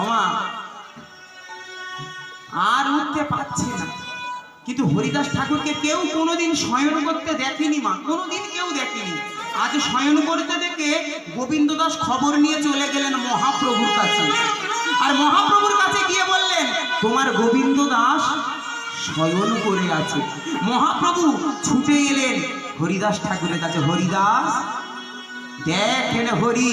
ওমা আর উঠতে পারছে না। কিন্তু হরিদাস ঠাকুরকে কেউ কোনোদিন শয়ন করতে দেখেনি মা, কোনোদিন কেউ দেখেনি। আজ শয়ন করতে দেখে গোবিন্দ দাস খবর নিয়ে চলে গেলেন মহাপ্রভুর কাছে। আর মহাপ্রভুর কাছে গিয়ে বললেন, তোমার গোবিন্দ দাস শয়ন করে আছে। মহাপ্রভু ছুটে এলেন হরিদাস ঠাকুরের কাছে, হরিদাস, দেখেন হরি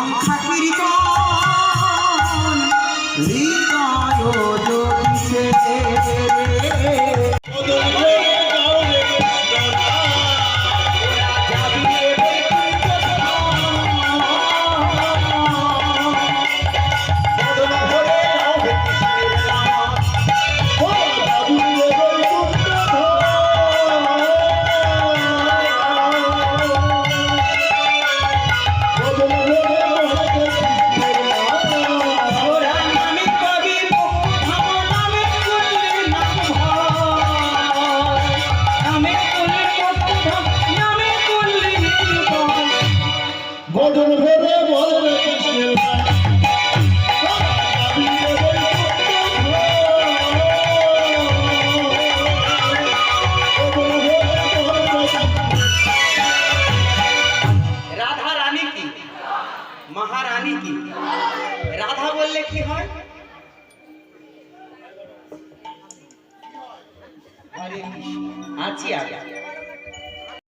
সংখ্যা কীর্তন মহারানী কি? রাধা বললে কি হয়? আছি আগে